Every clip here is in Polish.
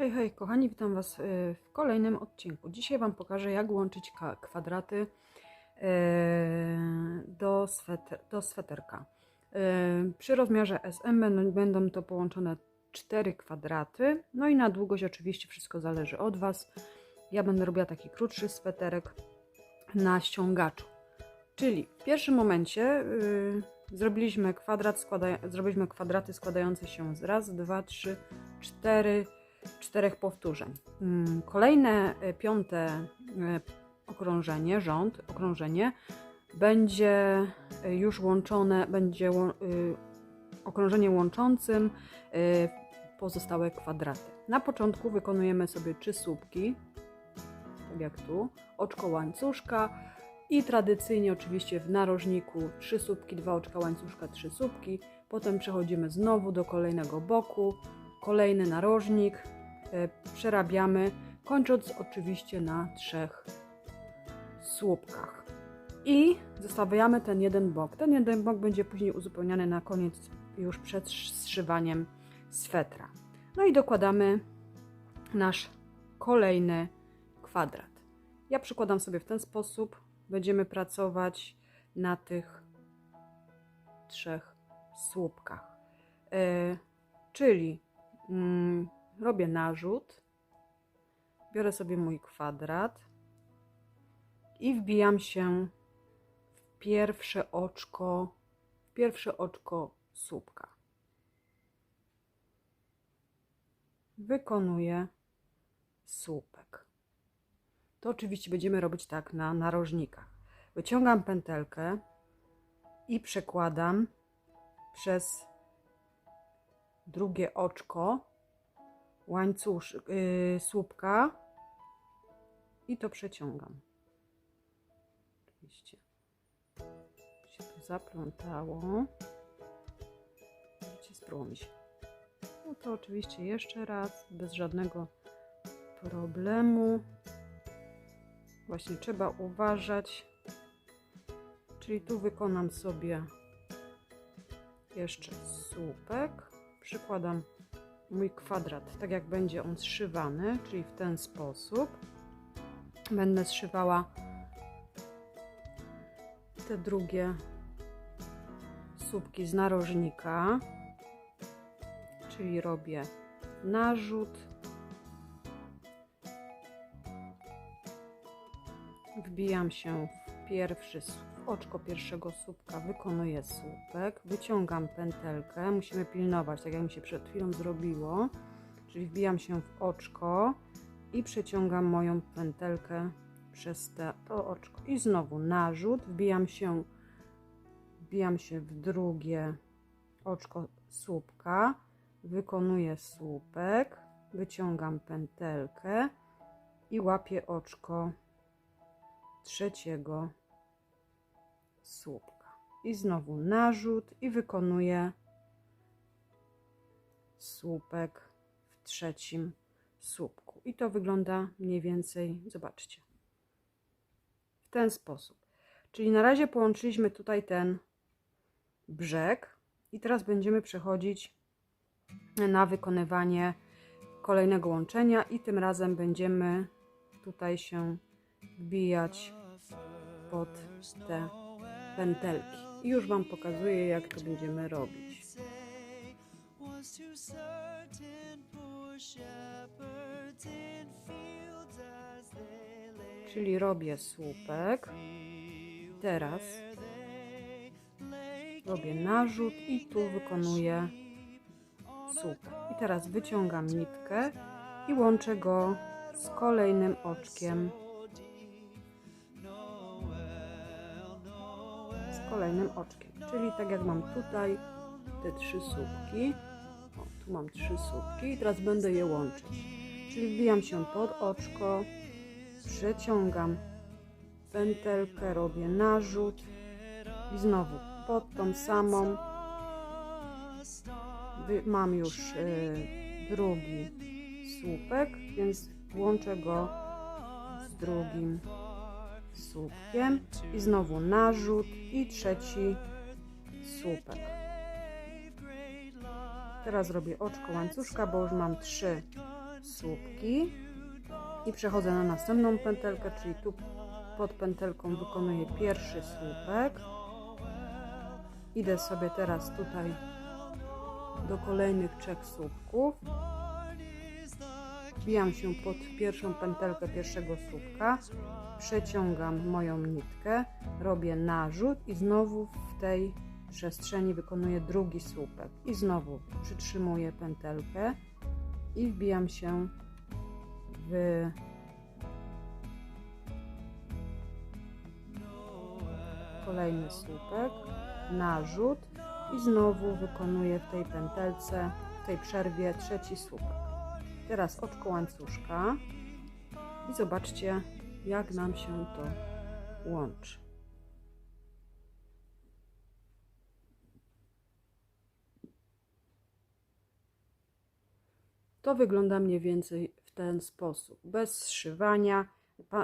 Hej, hej, kochani, witam Was y, w kolejnym odcinku. Dzisiaj Wam pokażę, jak łączyć kwadraty y, do, sweter, do sweterka. Y, Przy rozmiarze SM będą, to połączone cztery kwadraty. No i na długość oczywiście wszystko zależy od Was. Ja będę robiła taki krótszy sweterek na ściągaczu. Czyli w pierwszym momencie zrobiliśmy kwadrat, składa, zrobiliśmy kwadraty składające się z raz, dwa, trzy, cztery, czterech powtórzeń. Mm, Kolejne y, piąte y, okrążenie, rząd, okrążenie będzie y, już łączone, będzie łą- y, okrążenie łączącym pozostałe kwadraty. Na początku wykonujemy sobie trzy słupki, tak jak tu, oczko łańcuszka i tradycyjnie oczywiście w narożniku trzy słupki, dwa oczka łańcuszka, trzy słupki. Potem przechodzimy znowu do kolejnego boku, kolejny narożnik, e, przerabiamy, kończąc oczywiście na trzech słupkach. I zostawiamy ten jeden bok. Ten jeden bok będzie później uzupełniany na koniec już przed zszywaniem swetra. No i dokładamy nasz kolejny kwadrat. Ja przykładam sobie w ten sposób. Będziemy pracować na tych trzech słupkach. E, czyli mm, robię narzut, biorę sobie mój kwadrat i wbijam się w pierwsze oczko, w pierwsze oczko słupka. Wykonuję słupek. To oczywiście będziemy robić tak na narożnikach. Wyciągam pętelkę i przekładam przez drugie oczko łańcusz, yy, słupka i to przeciągam. Oczywiście się to zaplątało. Widzicie, spróbuj mi się. No to oczywiście jeszcze raz, bez żadnego problemu. Właśnie trzeba uważać. Czyli tu wykonam sobie jeszcze słupek. Przykładam mój kwadrat, tak jak będzie on zszywany, czyli w ten sposób. Będę zszywała te drugie słupki z narożnika, czyli robię narzut, wbijam się w pierwszy s- w oczko pierwszego słupka, wykonuję słupek, wyciągam pętelkę, musimy pilnować, tak jak mi się przed chwilą zrobiło, czyli wbijam się w oczko i przeciągam moją pętelkę przez te, to oczko. I znowu narzut, wbijam się wbijam się w drugie oczko słupka, wykonuję słupek, wyciągam pętelkę i łapię oczko trzeciego słupka. I znowu narzut i wykonuję słupek w trzecim słupku. I to wygląda mniej więcej, zobaczcie, w ten sposób. Czyli na razie połączyliśmy tutaj ten brzeg i teraz będziemy przechodzić na wykonywanie kolejnego łączenia i tym razem będziemy tutaj się wbijać pod te pętelki. Już Wam pokazuję, jak to będziemy robić. Czyli robię słupek. Teraz robię narzut i tu wykonuję słupek. I teraz wyciągam nitkę i łączę go z kolejnym oczkiem. Kolejnym oczkiem. Czyli tak jak mam tutaj te trzy słupki. O, tu mam trzy słupki i teraz będę je łączyć. Czyli wbijam się pod oczko, przeciągam pętelkę, robię narzut i znowu pod tą samą mam już y, drugi słupek, więc łączę go z drugim słupkiem i znowu narzut i trzeci słupek. Teraz robię oczko łańcuszka, bo już mam trzy słupki i przechodzę na następną pętelkę, czyli tu pod pętelką wykonuję pierwszy słupek. Idę sobie teraz tutaj do kolejnych trzech słupków. Wbijam się pod pierwszą pętelkę pierwszego słupka, przeciągam moją nitkę, robię narzut i znowu w tej przestrzeni wykonuję drugi słupek i znowu przytrzymuję pętelkę i wbijam się w kolejny słupek, narzut i znowu wykonuję w tej pętelce, w tej przerwie trzeci słupek. Teraz oczko łańcuszka i zobaczcie jak nam się to łączy. To wygląda mniej więcej w ten sposób, bez zszywania.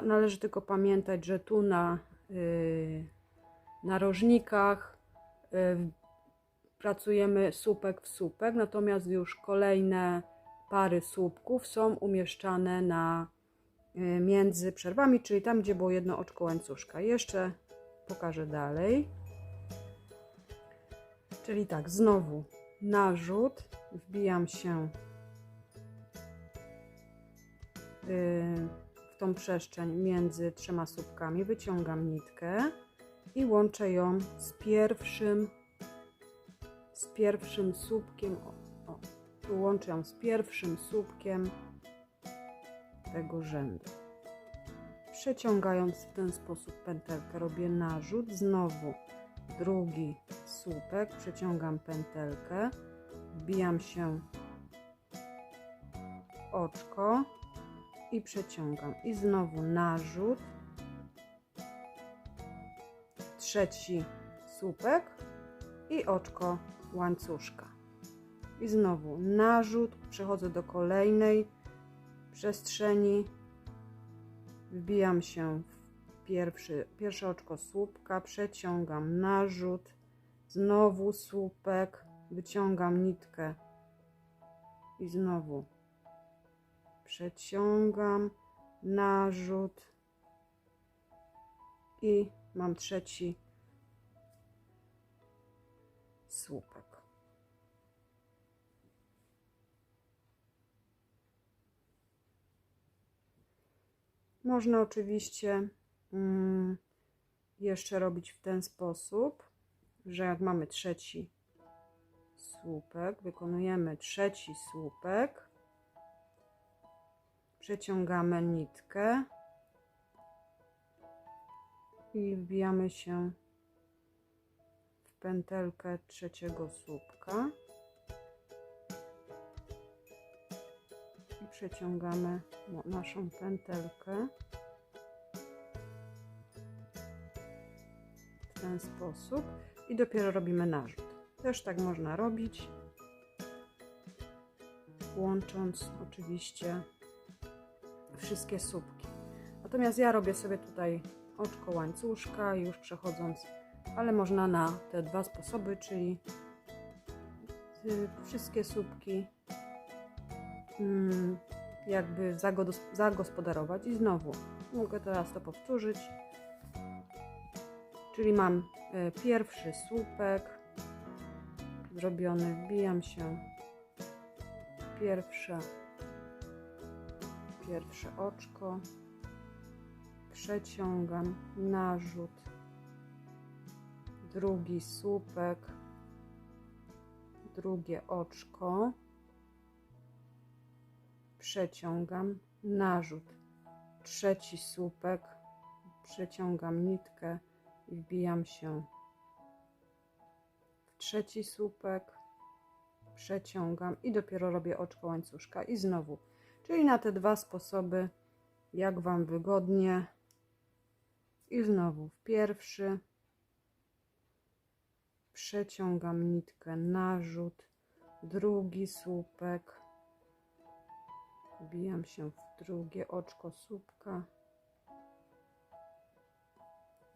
Należy tylko pamiętać, że tu na yy, narożnikach y, pracujemy słupek w słupek, natomiast już kolejne pary słupków są umieszczane na y, między przerwami, czyli tam, gdzie było jedno oczko łańcuszka. Jeszcze pokażę dalej. Czyli tak, znowu narzut, wbijam się y, w tą przestrzeń między trzema słupkami, wyciągam nitkę i łączę ją z pierwszym z pierwszym słupkiem tu łączę ją z pierwszym słupkiem tego rzędu. Przeciągając w ten sposób pętelkę robię narzut. Znowu drugi słupek. Przeciągam pętelkę. Wbijam się w oczko i przeciągam. I znowu narzut. Trzeci słupek i oczko łańcuszka. I znowu narzut, przechodzę do kolejnej przestrzeni, wbijam się w pierwszy, pierwsze oczko słupka, przeciągam narzut, znowu słupek, wyciągam nitkę. I znowu przeciągam narzut i mam trzeci słupek. Można oczywiście mm, jeszcze robić w ten sposób, że jak mamy trzeci słupek, wykonujemy trzeci słupek, przeciągamy nitkę i wbijamy się w pętelkę trzeciego słupka przeciągamy naszą pętelkę w ten sposób i dopiero robimy narzut. Też tak można robić, łącząc oczywiście wszystkie słupki. Natomiast ja robię sobie tutaj oczko łańcuszka już przechodząc, ale można na te dwa sposoby, czyli wszystkie słupki jakby zagospodarować. I znowu mogę teraz to powtórzyć. Czyli mam e, pierwszy słupek zrobiony, wbijam się. Pierwsze pierwsze oczko. Przeciągam narzut, drugi słupek, drugie oczko, przeciągam narzut, trzeci słupek, przeciągam nitkę i wbijam się. W trzeci słupek, przeciągam i dopiero robię oczko łańcuszka. I znowu, czyli na te dwa sposoby, jak Wam wygodnie, i znowu w pierwszy. Przeciągam nitkę narzut, drugi słupek, wbijam się w drugie oczko słupka,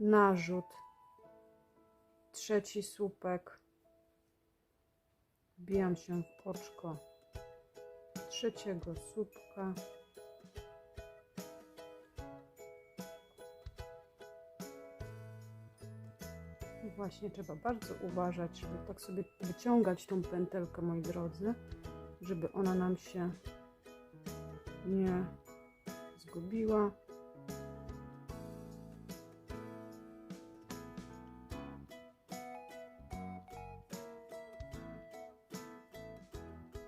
narzut, trzeci słupek, wbijam się w oczko trzeciego słupka. I Właśnie trzeba bardzo uważać, żeby tak sobie wyciągać tą pętelkę, moi drodzy, żeby ona nam się nie zgubiła.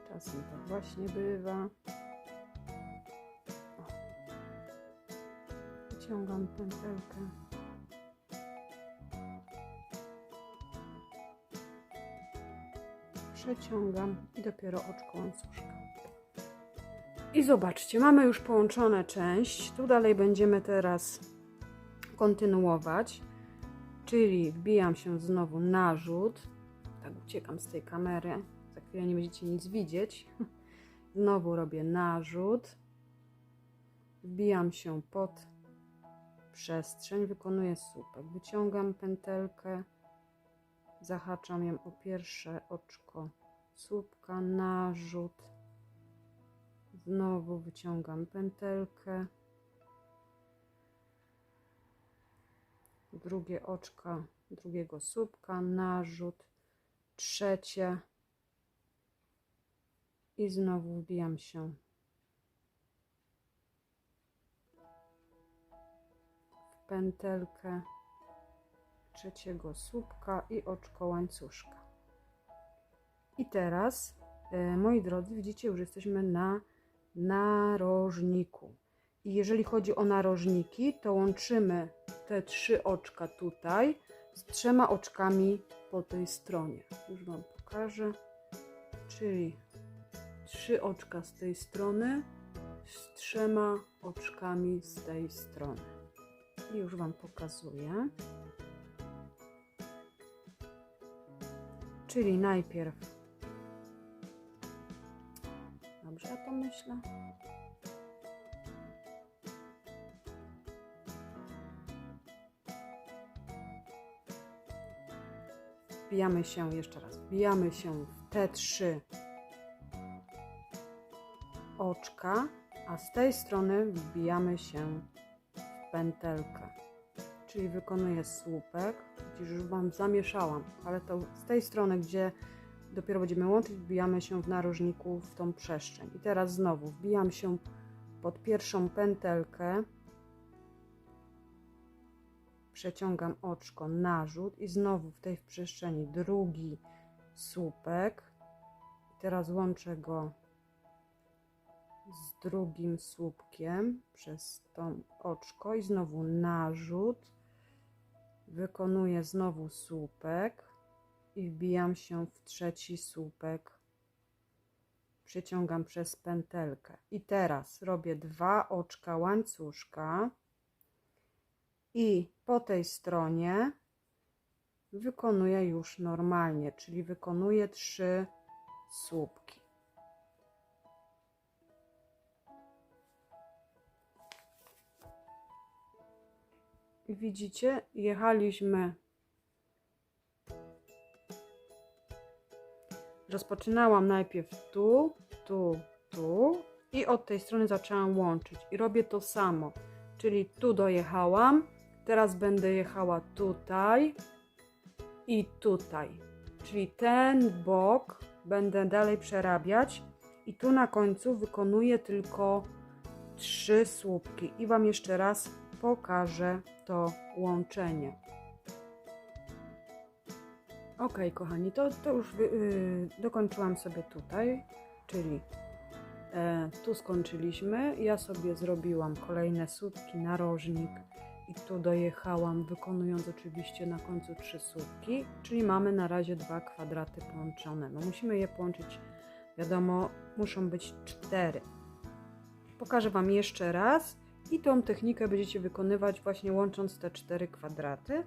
Czasem tak właśnie bywa. Wyciągam pętelkę. Przeciągam i dopiero oczko łańcuszka. I zobaczcie, mamy już połączone część. Tu dalej będziemy teraz kontynuować. Czyli wbijam się znowu narzut. Tak uciekam z tej kamery. Za chwilę nie będziecie nic widzieć. Znowu robię narzut. Wbijam się pod przestrzeń, wykonuję słupek. Wyciągam pętelkę, zahaczam ją o pierwsze oczko słupka, narzut. Znowu wyciągam pętelkę. Drugie oczka drugiego słupka, narzut. Trzecie. I znowu wbijam się w pętelkę trzeciego słupka i oczko łańcuszka. I teraz, e, moi drodzy, widzicie, już jesteśmy na narożniku. I jeżeli chodzi o narożniki, to łączymy te trzy oczka tutaj z trzema oczkami po tej stronie. Już Wam pokażę. Czyli trzy oczka z tej strony z trzema oczkami z tej strony. I już Wam pokazuję. Czyli najpierw. Dobrze, to myślę. Wbijamy się jeszcze raz. Wbijamy się w te trzy oczka, a z tej strony wbijamy się w pętelkę. Czyli wykonuję słupek. Widzisz, już Wam zamieszałam, ale to z tej strony, gdzie dopiero będziemy łączyć, wbijamy się w narożniku w tą przestrzeń. I teraz znowu wbijam się pod pierwszą pętelkę, przeciągam oczko, narzut i znowu w tej przestrzeni drugi słupek. Teraz łączę go z drugim słupkiem przez to oczko i znowu narzut. Wykonuję znowu słupek i wbijam się w trzeci słupek. Przyciągam przez pętelkę. I teraz robię dwa oczka łańcuszka i po tej stronie wykonuję już normalnie, czyli wykonuję trzy słupki. Widzicie, jechaliśmy. Rozpoczynałam najpierw tu, tu, tu i od tej strony zaczęłam łączyć. I robię to samo, czyli tu dojechałam, teraz będę jechała tutaj i tutaj. Czyli ten bok będę dalej przerabiać i tu na końcu wykonuję tylko trzy słupki. I Wam jeszcze raz pokażę to łączenie. Ok, kochani, to, to już yy, dokończyłam sobie tutaj, czyli e, tu skończyliśmy. Ja sobie zrobiłam kolejne słupki, narożnik i tu dojechałam, wykonując oczywiście na końcu trzy słupki, czyli mamy na razie dwa kwadraty połączone. No musimy je połączyć, wiadomo, muszą być cztery. Pokażę Wam jeszcze raz i tą technikę będziecie wykonywać właśnie łącząc te cztery kwadraty,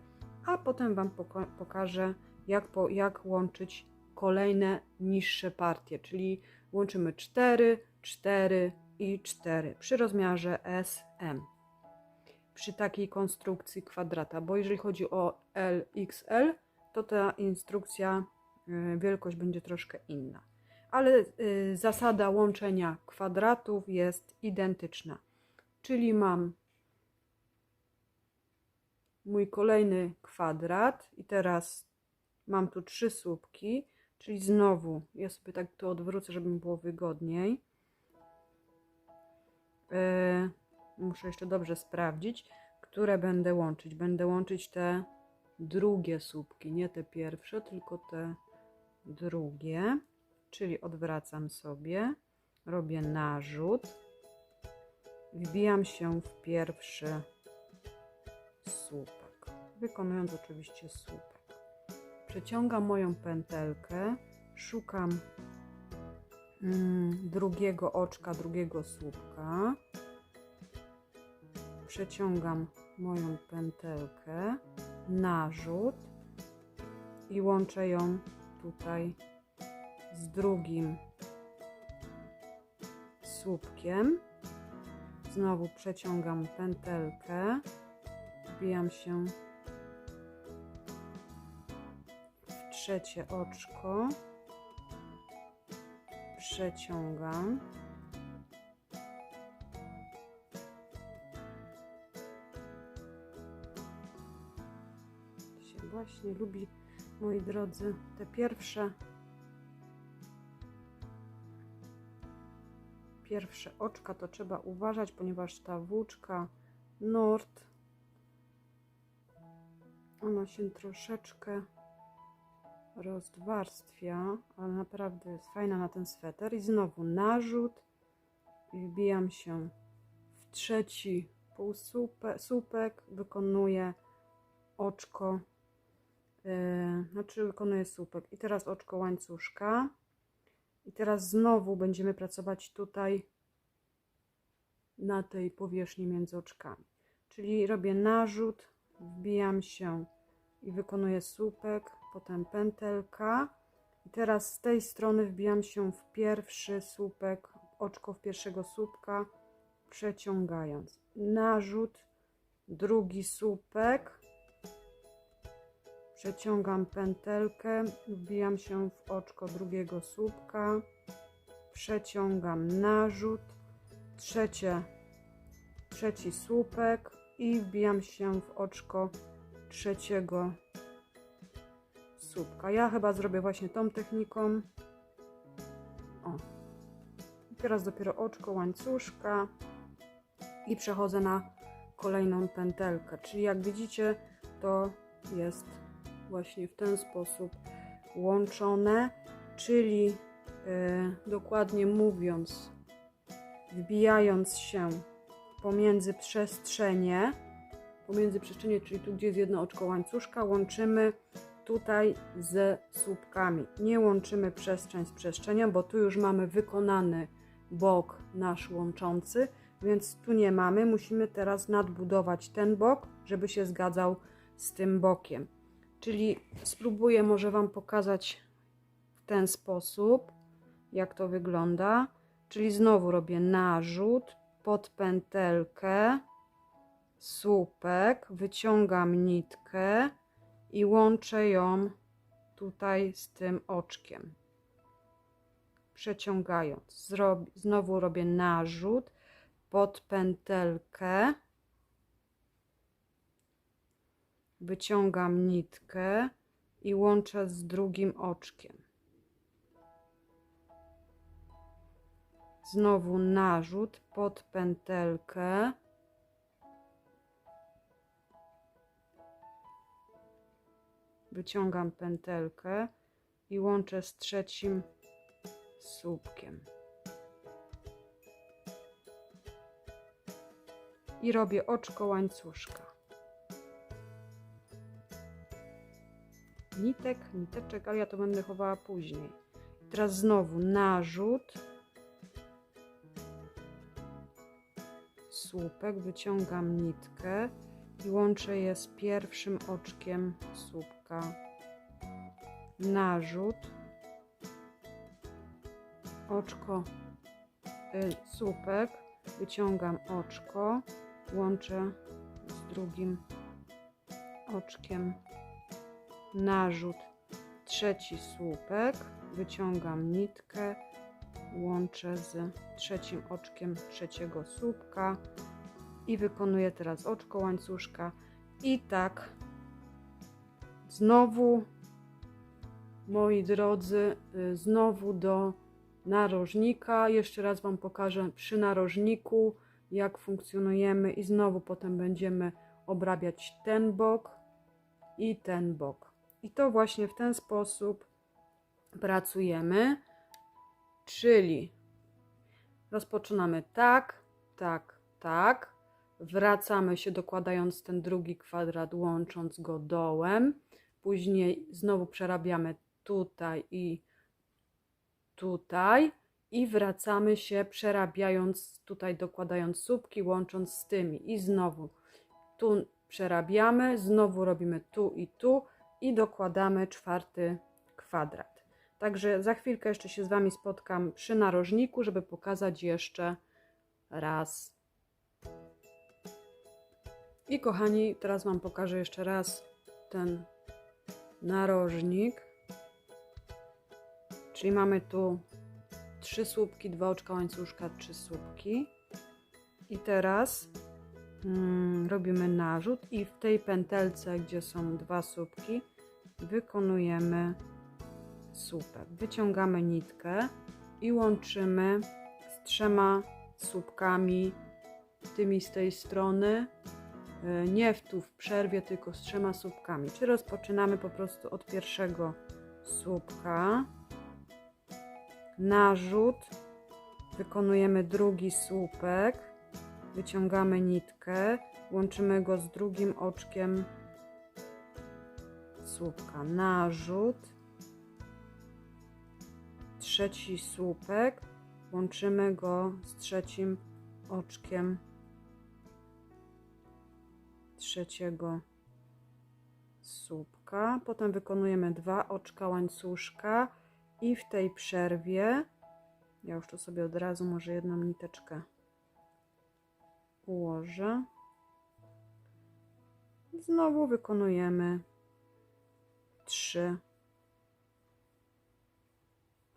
a potem Wam poko- pokażę, jak, po, jak łączyć kolejne niższe partie, czyli łączymy 4, 4 i 4 przy rozmiarze SM. Przy takiej konstrukcji kwadrata, bo jeżeli chodzi o LXL, to ta instrukcja, y, wielkość będzie troszkę inna. ale y, zasada łączenia kwadratów jest identyczna. Czyli mam mój kolejny kwadrat i teraz mam tu trzy słupki, czyli znowu ja sobie tak to odwrócę, żeby mi było wygodniej. E, muszę jeszcze dobrze sprawdzić, które będę łączyć. Będę łączyć te drugie słupki, nie te pierwsze, tylko te drugie. Czyli odwracam sobie, robię narzut, wbijam się w pierwszy słupek, wykonując oczywiście słupek. Przeciągam moją pętelkę, szukam mm, drugiego oczka, drugiego słupka. Przeciągam moją pętelkę, narzut i łączę ją tutaj z drugim słupkiem. Znowu przeciągam pętelkę, wbijam się trzecie oczko, przeciągam. się właśnie lubi, moi drodzy, te pierwsze pierwsze oczka to trzeba uważać, ponieważ ta włóczka Nord ona się troszeczkę rozdwarstwia, ale naprawdę jest fajna na ten sweter. I znowu narzut. I wbijam się w trzeci półsłupek, wykonuję oczko, yy, znaczy wykonuję słupek. I teraz oczko łańcuszka. I teraz znowu będziemy pracować tutaj na tej powierzchni między oczkami. Czyli robię narzut, wbijam się i wykonuję słupek, potem pętelka. I teraz z tej strony wbijam się w pierwszy słupek, oczko w pierwszego słupka, przeciągając. Narzut, drugi słupek, przeciągam pętelkę, wbijam się w oczko drugiego słupka, przeciągam narzut, trzecie, trzeci słupek i wbijam się w oczko trzeciego słupka. Ja chyba zrobię właśnie tą techniką. O. Teraz dopiero oczko łańcuszka i przechodzę na kolejną pętelkę. Czyli jak widzicie, to jest właśnie w ten sposób łączone, czyli yy, dokładnie mówiąc, wbijając się pomiędzy przestrzenie, pomiędzy przestrzenie, czyli tu gdzie jest jedno oczko łańcuszka, łączymy tutaj ze słupkami. Nie łączymy przestrzeń z przestrzenią, bo tu już mamy wykonany bok nasz łączący, więc tu nie mamy. Musimy teraz nadbudować ten bok, żeby się zgadzał z tym bokiem. Czyli spróbuję może Wam pokazać w ten sposób, jak to wygląda. Czyli znowu robię narzut pod pętelkę, słupek, wyciągam nitkę i łączę ją tutaj z tym oczkiem. Przeciągając. Zrob znowu robię narzut pod pętelkę. Wyciągam nitkę i łączę z drugim oczkiem. Znowu narzut pod pętelkę. Wyciągam pętelkę i łączę z trzecim słupkiem. I robię oczko łańcuszka. Nitek, niteczek, ale ja to będę chowała później. Teraz znowu narzut. Słupek, wyciągam nitkę i łączę je z pierwszym oczkiem słupka. Narzut, oczko, y, słupek, wyciągam oczko, łączę z drugim oczkiem. Narzut, trzeci słupek, wyciągam nitkę, łączę z trzecim oczkiem trzeciego słupka. I wykonuję teraz oczko łańcuszka. I tak znowu moi drodzy y, znowu do narożnika. Jeszcze raz Wam pokażę przy narożniku jak funkcjonujemy i znowu potem będziemy obrabiać ten bok i ten bok. I to właśnie w ten sposób pracujemy czyli rozpoczynamy tak, tak, tak. Wracamy się dokładając ten drugi kwadrat, łącząc go dołem. Później znowu przerabiamy tutaj i tutaj i wracamy się przerabiając tutaj, dokładając słupki, łącząc z tymi i znowu tu przerabiamy, znowu robimy tu i tu i dokładamy czwarty kwadrat. Także za chwilkę jeszcze się z Wami spotkam przy narożniku, żeby pokazać jeszcze raz i kochani, teraz Wam pokażę jeszcze raz ten narożnik. Czyli mamy tu trzy słupki, dwa oczka łańcuszka, trzy słupki. I teraz mm, robimy narzut i w tej pętelce, gdzie są dwa słupki, wykonujemy słupek. Wyciągamy nitkę i łączymy z trzema słupkami, tymi z tej strony nie w tu w przerwie, tylko z trzema słupkami. Czy rozpoczynamy po prostu od pierwszego słupka, narzut, wykonujemy drugi słupek, wyciągamy nitkę, łączymy go z drugim oczkiem słupka, narzut, trzeci słupek, łączymy go z trzecim oczkiem trzeciego słupka. Potem wykonujemy dwa oczka łańcuszka i w tej przerwie, ja już tu sobie od razu może jedną niteczkę ułożę. Znowu wykonujemy trzy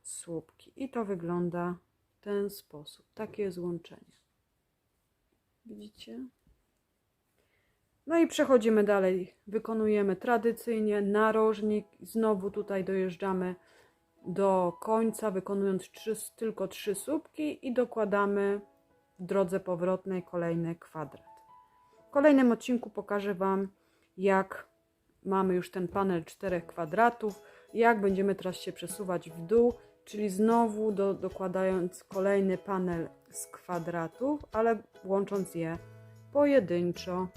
słupki i to wygląda w ten sposób. Takie jest łączenie. Widzicie? No i przechodzimy dalej. Wykonujemy tradycyjnie narożnik. Znowu tutaj dojeżdżamy do końca, wykonując trzy, tylko trzy słupki i dokładamy w drodze powrotnej kolejny kwadrat. W kolejnym odcinku pokażę Wam, jak mamy już ten panel czterech kwadratów, jak będziemy teraz się przesuwać w dół, czyli znowu do, dokładając kolejny panel z kwadratów, ale łącząc je pojedynczo.